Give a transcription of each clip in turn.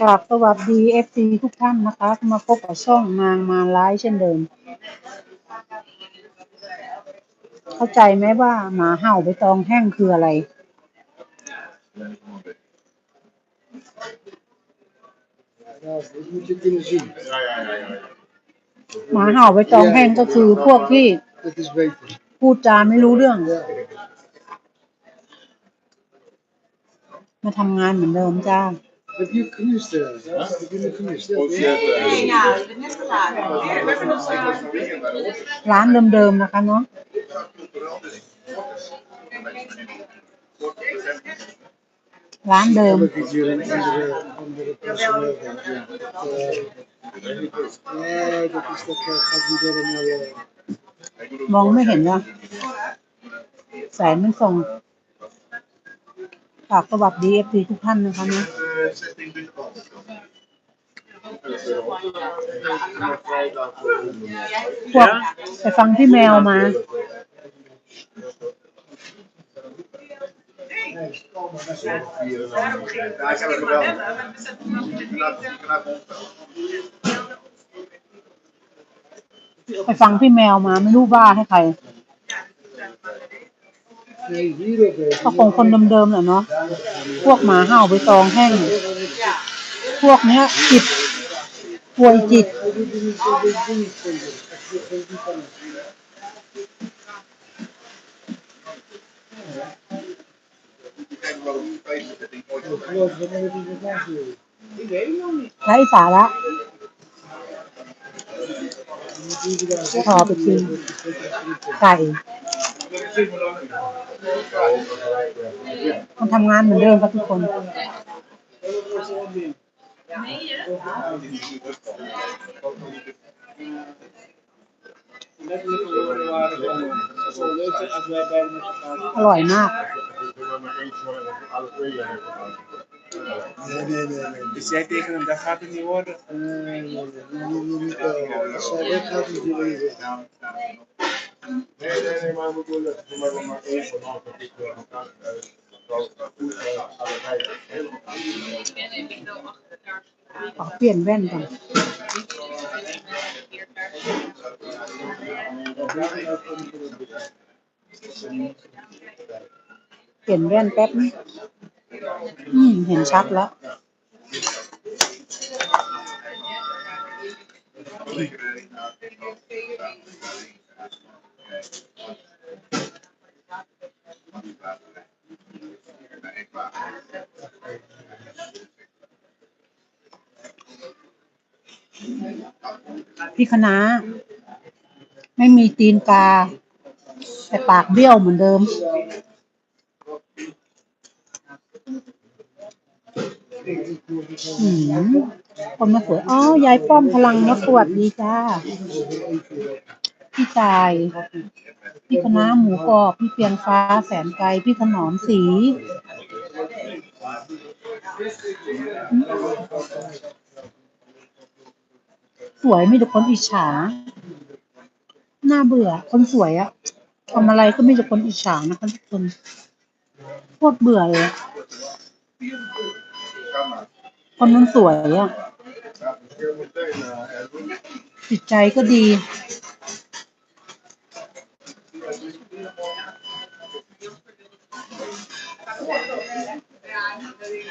กราบสวัสดีเอฟซีทุกท่านนะคะมาพบกับช่องนางมาไลฟ์เช่นเดิม เข้าใจไหมว่าหมาเห่าไปตองแห้งคืออะไร หมาเห่าไปตองแห้งก็คือพวกที่พูดจาไม่รู้เรื่อง มาทำงานเหมือนเดิมจ้า Heb je geknust? eh? Heb je me geknust? Ja, Of je nee? hebt, eh, Ja, ik ben net gedaan. We hebben nog eh, ร้านเดิมๆนะคะเนาะ ร้านเดิม Dat ik hier een andere, andere personeel heb. Ja. Eh, nee, dat is dat eh, gaat niet helemaal. eh, มองไม่เห็นว่าแสงมันส่องฝากสวัสดีเอฟซีทุกท่านนะคะเนาะ พวกไปฟังที่แมวมา Ja, ik heb het wel. eh, ไปฟังพี่แมวมาไม่รู้บ้าให้ใคร Nee, hier ook. eh. ก็คงคนเดิมๆแหละเนาะ พวกหมาเห่าไปตองแห้ง พวกนี้จิตป่วยจิต ไร้สาระขอไปกินไก่ มันทำงานเหมือนเดิมครับทุกคน Zo leuk als wij bij met elkaar. อร่อยมาก Nee, nee, nee, nee. Dus jij tegen hem, dat gaat het niet worden. Nee, nee, nee. Je moet niet, eh, Als zij weggaat, moet je leven. Nee, nee, nee, maar we moeten doe maar maar één เปลี่ยนแว่นก่อนเปลี่ยนแว่นแป๊บนี่เห็นชัดแล้ว พี่คณะไม่มีตีนกา แต่ปากเบี้ยวเหมือนเดิม อืมคนมาสวย อ๋อ ยายป้อมพลังมาสวัสดีจ้า พี่ชาย พี่คณะหมูกรอบ พี่เปียงฟ้าแสนไกล พี่ถนอมสี สวยมีแต่คนอิจฉา น่าเบื่อ คนสวยอะทำอะไรก็มีแต่คนอิจฉานะคะทุกคนโคตรเบื่อเลยคนมันสวยอะจิตใจก็ดี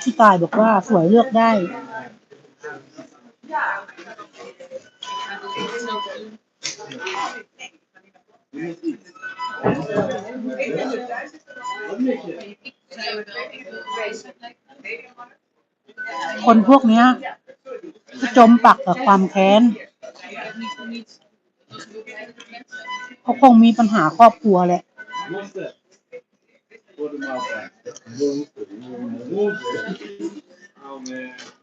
พี่ตายบอกว่าสวยเลือกได้ คนพวกเนี้ยจมปักกับความแค้นเขาคงมีปัญหาครอบครัวแหละ Oh man.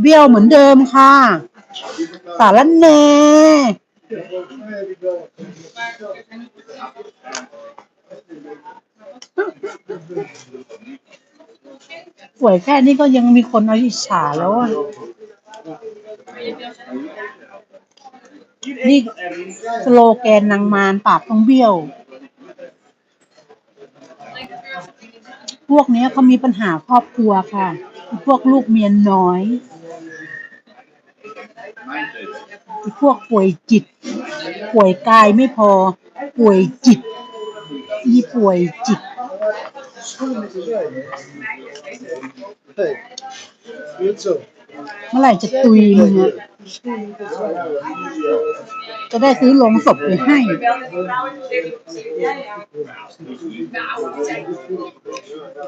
เบี้ยวเหมือนเดิมค่ะ สารแน่สวยแค่นี้ก็ยังมีคนเอาอิจฉาแล้วอะ นี่สโลแกนนางมารปากต้องเบี้ยว พวกนี้เขามีปัญหาครอบครัวค่ะ พวกลูกเมียน้อย พวกป่วยจิต ป่วยกายไม่พอ ป่วยจิต มีป่วยจิต Hey, good so. เมื่อไหร่จะตุยมึงอะจะได้ซื้อโลงศพไปให้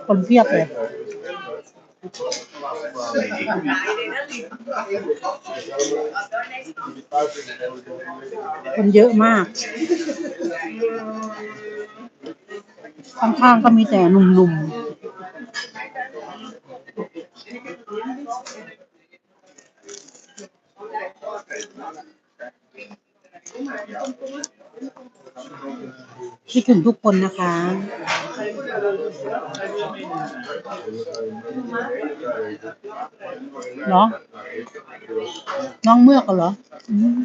คนเพียบเลยคนเยอะมาก ข้างๆก็มีแต่หนุ่มๆ คิดถึงทุกคนนะคะ เหรอ น้องเมือกเหรออืม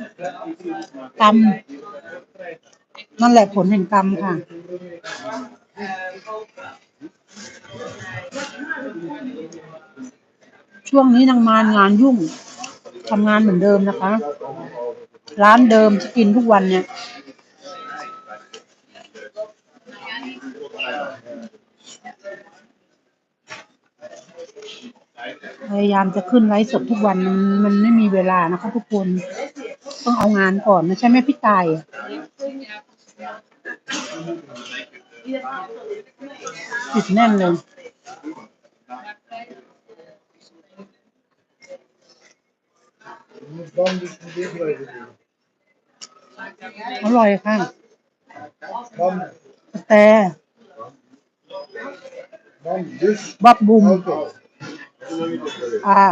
กรรมนั่นแหละผลแห่งกรรมค่ะ ช่วงนี้นางมารงานยุ่ง ทำงานเหมือนเดิมนะคะ ร้านเดิมจะกินทุกวันเนี่ย พยายามจะขึ้นไลฟ์สดทุกวันมันมันไม่มีเวลานะคะทุกคน ต้องเอางานก่อนนะใช่ไหมพี่ตายติดแน่นเลย อร่อยค่ะ Bam, แต่ bam düş. บับบุม Alto. อ่า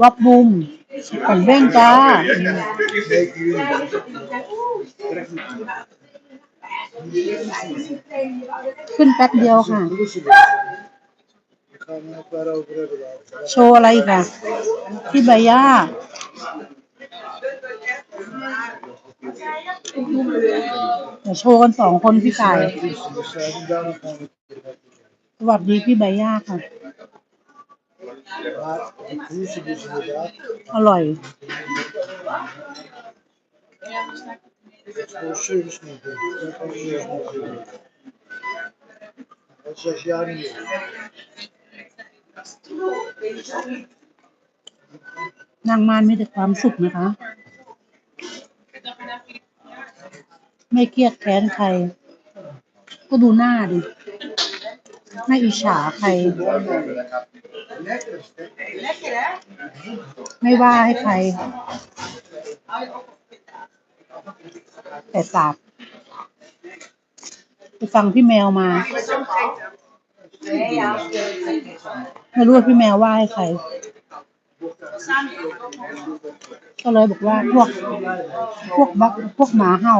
บับบุมขันเบ้งจ้า Bekliyorum. ขึ้นแป๊บเดียวค่ะ โชว์อะไรอีะที่ใบย่าเดี๋ยวโชว์กันสองคนพี่ชาย สวัสดีพี่ใบย่าค่ะ อร่อย Сейчас я не นางมารมีแต่ความสุขนะคะ ไม่เครียดแค้นใคร ก็ดูหน้าดิไม่อิจฉาใคร ไม่ว่าให้ใคร แต่สาบไปฟังพี่แมวมา ไม่รู้ว่าพี่แมวว่าให้ใคร ก็เลยบอกว่าพวก พวกบักพวกหมาเห่า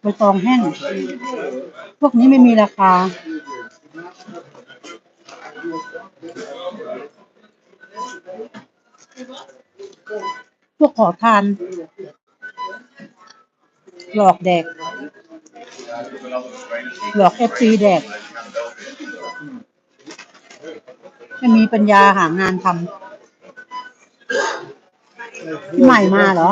ใบตองแห้ง พวกนี้ไม่มีราคา พวกขอทาน หลอกแดก หลอกเอฟซีแดกไม่มีปัญญาหางานทำพี่ใหม่มาเหรอ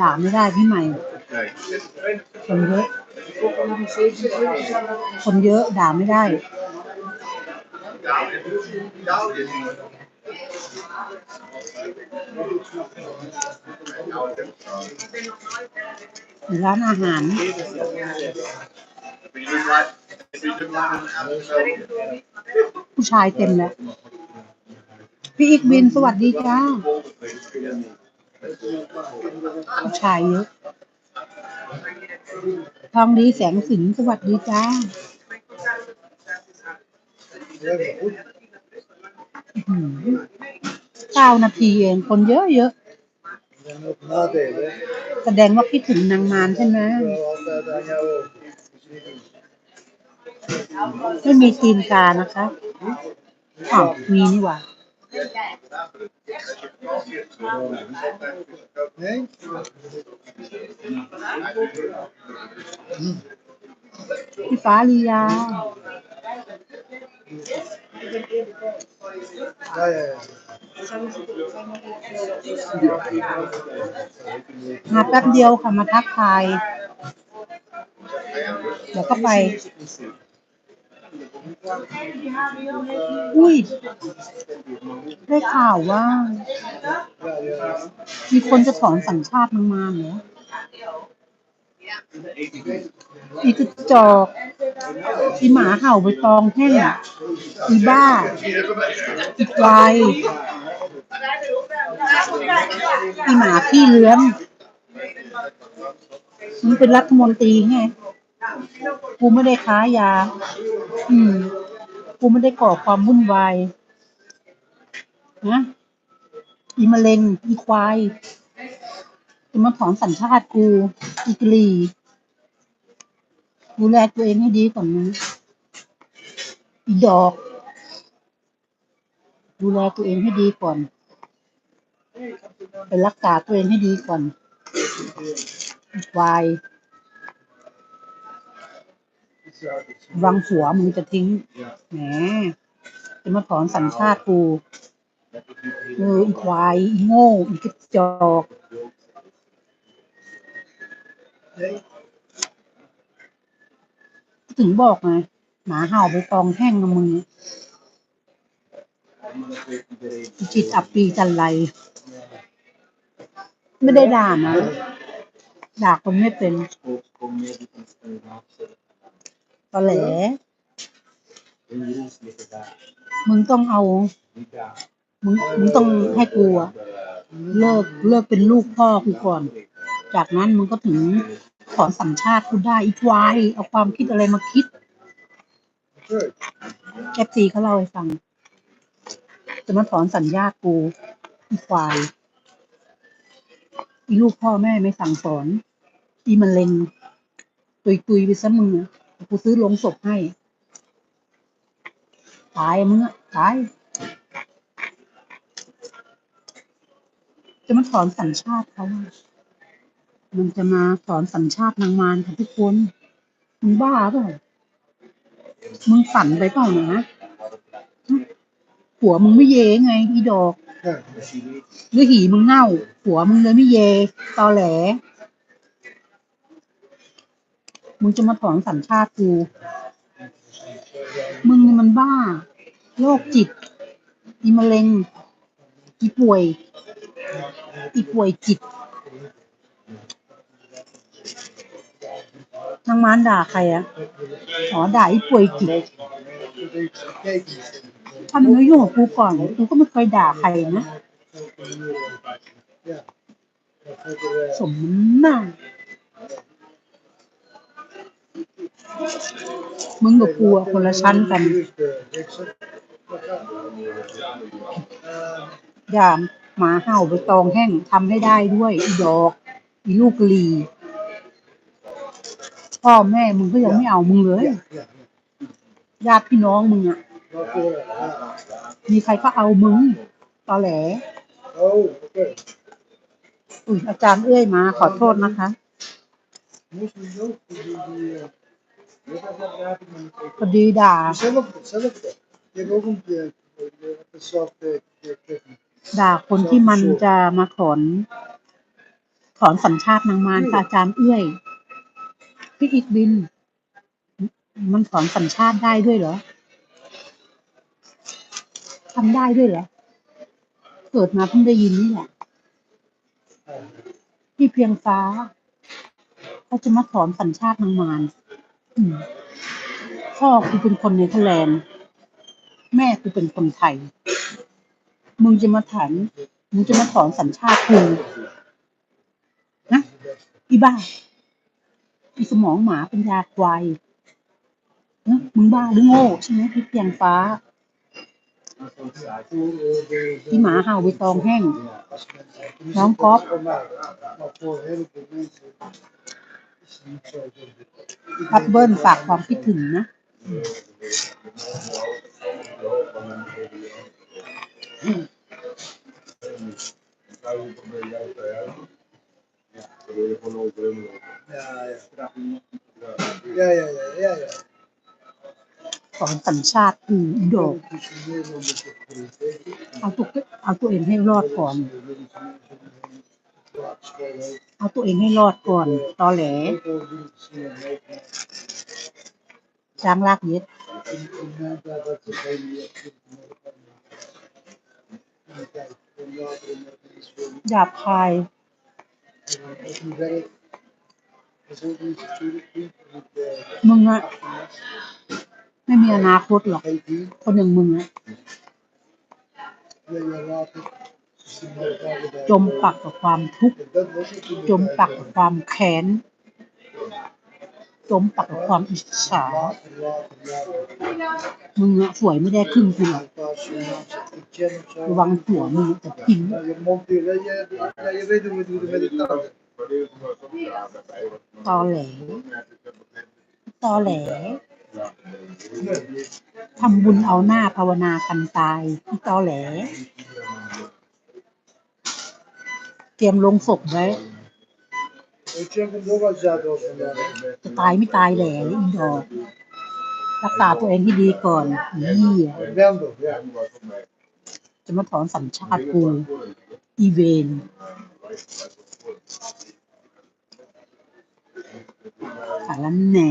ด่าไม่ได้พี่ใหม่ คนเยอะ คนเยอะด่าไม่ได้ ร้านอาหารผู้ชายเต็มแล้ว พี่อีกบินสวัสดีจ้าผู้ชายเยอะทองดีแสงสินสวัสดีจ้า เก้านาทีเองคนเยอะเยอะแสดงว่าคิดถึงนางมารใช่ไหมไม่มีตีนกานะคะอ้าวมีนี่หว่า Nee? พี่ฟ้าลียา Ja, ja, ja. มาแป๊บเดียวค่ะ มาทักทาย เดี๋ยวก็ไป อุ้ย ได้ข่าวว่า มีคนจะถอนสัญชาติมึงมาเหรอ อีกระจอกอีหมาเห่าไปตองแห้งอีบ้า อีควายอีหมาขี้เลื้อนมึงเป็นรัฐมนตรีไง กูไม่ได้ค้ายา อืม กูไม่ได้ก่อความวุ่นวาย นะ อีมะเร็ง อีควาย จะมาถอนสัญชาติกูอีกลีดูแลตัวเองให้ดีก่อนนะอีดอก ดูแลตัวเองให้ดีก่อน ไปรักษาตัวเองให้ดีก่อนวายวังหัวมึงจะทิ้ง แหม จะมาถอนสัญชาติกูเอออีควายอีโง่ อีกระจอก ถึงบอกไงหมาเห่าไปตองแห้งกับมึงอีจิตอับปีจันไร ไม่ได้ด่านะ ด่าคนไม่เป็นตอแหลมึงต้องเอา มึงมึงต้องให้กูอะเลิกเลิกเป็นลูกพ่อกูก่อน จากนั้นมึงก็ถึงถอนสัญชาติกูได้อีควายเอาความคิดอะไรมาคิดแอฟซีเขาเล่าให้ฟัง จะมาถอนสัญญากูอีควาย อีลูกพ่อแม่ไม่สั่งสอน อีมะเร็งตุยตุยไปซะมึงอกูซื้อลงศพให้ ตายมึงอะตาย จะมาถอนสัญชาติเขา มันจะมาถอนสัญชาตินางมารค่ะทุกคน มึงบ้าเปล่า มึงฝันไปเปล่านะหัวมึงไม่เยไงอีดอกหรือหีมึงเน่าหัวมึงเลยไม่เย ตอแหล มึงจะมาถอนสัญชาติกู มึงนี่มันบ้า โรคจิต อีมะเร็ง อีป่วย อีป่วยจิต นางมารด่าใครอะอ๋อด่าไอีป่วยจิต Kijk, ถ้ามึงไม่ยุ่งกับกูก่อนกูก็ไม่เคยด่าใครนะ สมน้ามึงกับกูคนละชั้นกันอย่าหมาเห่าไปตองแห้งทำให้ได้ด้วยอีดอก อีลูกลี พ่อแม่มึงก็ยังไม่เอามึงเลย ja, ja. ญาติพี่น้องมึงอะ Waarvoor? Ja. มีใครก็เอามึงตอแหล Oh, oké. อุ้ยอาจารย์เอ้ยมา ขอโทษนะคะ Moest die Joop, die, die, eh, พอดีด่า Zelf, zelf. Je hebt ook een keer hetzelfde gekregen. ด่าคนที่มันจะมาถอนถอนสัญชาตินางมารค่ะอาจารย์เอื้อย พี่อีกบิน มันถอนสัญชาติได้ด้วยเหรอทำได้ด้วยเหรอเกิดมาเพิ่งได้ยินนี่แหละพี่เพียงฟ้าเขาจะมาถอนสัญชาตินางมารพ่อกูเป็นคนเนเธอร์แลนแม่กูเป็นคนไทย มึงจะมาถอนมึงจะมาถอนสัญชาติกูนะอีบ้า สมองหมาเป็นยาควายนะมึงบ้าหรือโง่ใช่ไหมพี่เพียงฟ้าที่หมาเห่าไปตองแห้ง น้องก๊อฟพับเบิ้ลฝากความคิดถึงนะ Sabe como é que é? Pero yo no lo creo. Ja, ja. Ja, ja, ja, ja, ja. สอนสัญชาติอินโดเอาตัวเอาตัวเองให้รอดก่อน เอาตัวเองให้รอดก่อนตอแหลจ้างลากเย็ดหยาบคาย มึงอะไม่มีอนาคตหรอก คนอย่างมึงอะจมปักกับความทุกข์ จมปักกับความแค้น จมปักกับความอิจฉา มึงอะสวยไม่ได้ครึ่งกูหรอกระวังหัวมึงจะทิ้ง ตอแหล ตอแหล ทำบุญเอาหน้าภาวนากันตายที่ตอแหล เตรียมลงศพไว้ จะตายไม่ตายแหล่อีดอกรักษาตัวเองให้ดีก่อนนี่จะมาถอนสัญชาติกูอีเวนสารแหน่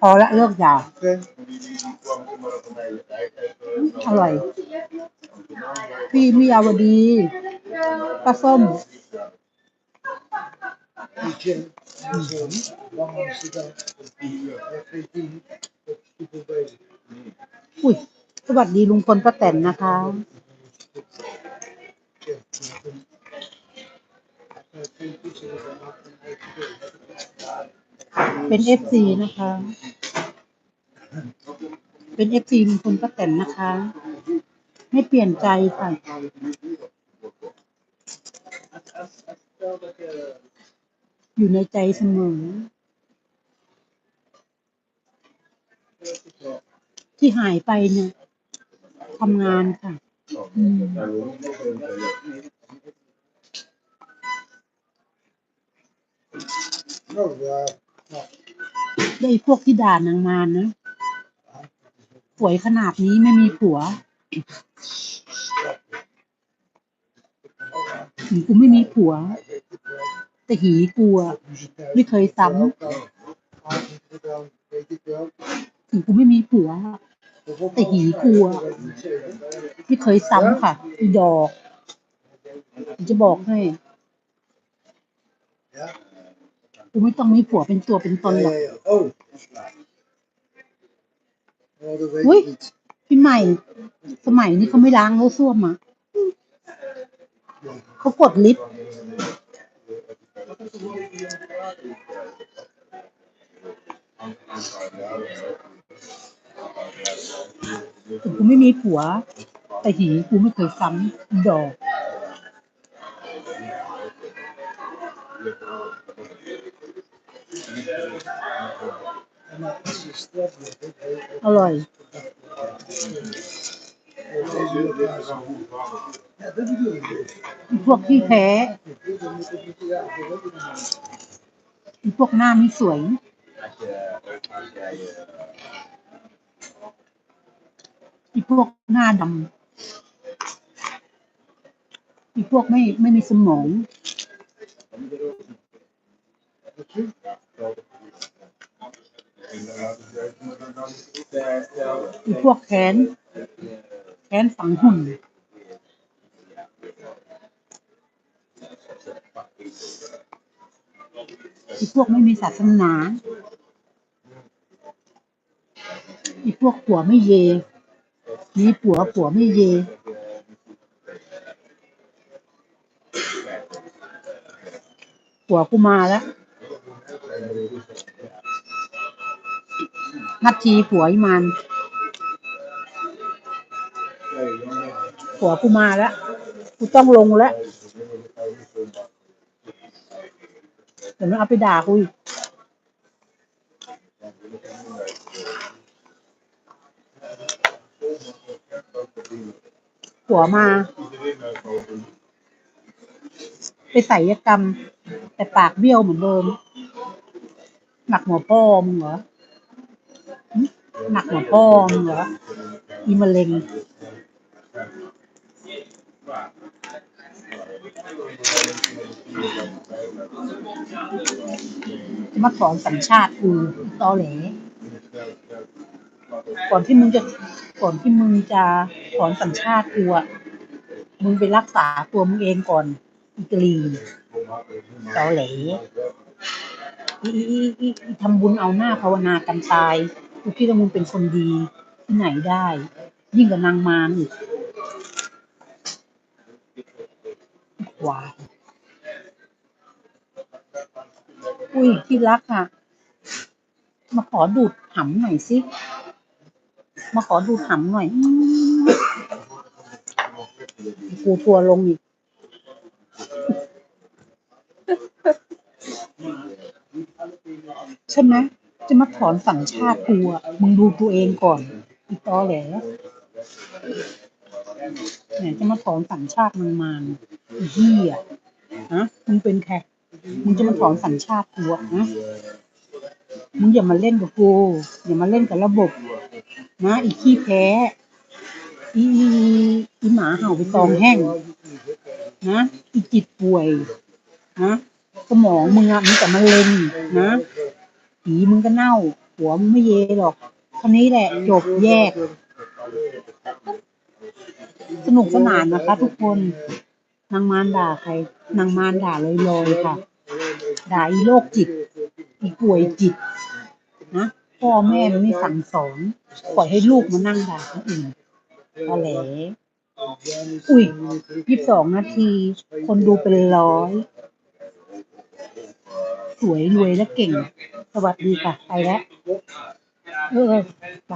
พอละเลิกด่าอร่อย พี่มิยาวดีปลาส้ม 以前以前往往是在医院和飞机和去不被。อุ้ยสวัสดีลุงพลป้าแตนนะคะ เป็นเอฟซีนะคะ เป็นเอฟซีลุงพลป้าแตนนะคะ ไม่เปลี่ยนใจค่ะ อยู่ในใจเสมอ ที่หายไปเนี่ยทำงานค่ะอืมได้พวกที่ด่านางมารนะสวยขนาดนี้ไม่มีผัวกูไม่มีผัว แต่หีกูอะไม่เคยซ้ำถึงกูไม่มีผัวแต่หีกูอะ Dat weet ik niet zeker. ไม่เคยซ้ำค่ะอีดอกจะบอกให้กูไม่ต้องมีผัวเป็นตัวเป็นตนหรอก ja, ja. Oh. Oh, dat weet Oei. ik niet. พี่ใหม่ สมัยนี้เขาไม่ล้างโลส้วมอะเขากดลิฟต์ ถึงกูไม่มีผัว แต่หีกูไม่เคยซ้ำดอกอร่อย พวกที่แท้พวกหน้าไม่สวยพวกหน้าดำพวกไม่ไม่มีสมองพวกแขน แขนฝังหุ่นอีพวกไม่มีศาสนา อีพวกผัวไม่เย มีผัวผัวไม่เย ผัวกูมาแล้วนัดทีผัวอีมัน ผัวกูมาแล้วกูต้องลงแล้วเดี๋ยวมันเอาไปด่ากูอีกผัวมา ไปใส่ยกรรม แต่ปากเบี้ยวเหมือนเดิม หนักหัวพ่อมึงเหรอหนักหัวพ่อมึงเหรออีมะเร็ง จะมาสอนสัญชาติกูตอแหลก่อนที่มึงจะก่อนที่มึงจะสอนสัญชาติกูอะมึงไปรักษาตัวมึงเองก่อนอีกลีตอแหลอีอีอีอีอีทำบุญเอาหน้าภาวนากันตายกูคิดว่ามึงเป็นคนดีที่ไหนได้ ยิ่งกว่านางมารอีก วาอุ้ยที่รักอะ มาขอดูดหำหน่อยสิ มาขอดูดหำหน่อยอืมกูทัวร์ลงอีกใช่ไหมจะมาถอนสัญชาติกูอะมึงดูตัวเองก่อน อีตอแหลเนี่ยจะมาถอนสัญชาติมึงมาน เหี้ยฮะมึงเป็นใครมึงจะมาถอนสัญชาติกูอะนะมึงอย่ามาเล่นกับกูอย่ามาเล่นกับระบบนะอีขี้แพ้อีอีหมาเห่าไปตองแห้งนะอีจิตป่วยนะสมองมึงอะมีแต่มะเร็งนะผีมึงก็เน่า หัวมึงไม่เยหรอกเท่านี้แหละจบแยก สนุกสนานนะคะทุกคน นางมารด่าใครนางมารด่าลอยๆค่ะ ด่าอีโรคจิต อีป่วยจิต นะพ่อแม่มันไม่สั่งสอนปล่อยให้ลูกมานั่งด่าคนอื่นก็แหลอุ้ยยี่สิบสองนาที คนดูเป็นร้อย สวยรวยและเก่ง สวัสดีค่ะ ไปแล้ว เออไป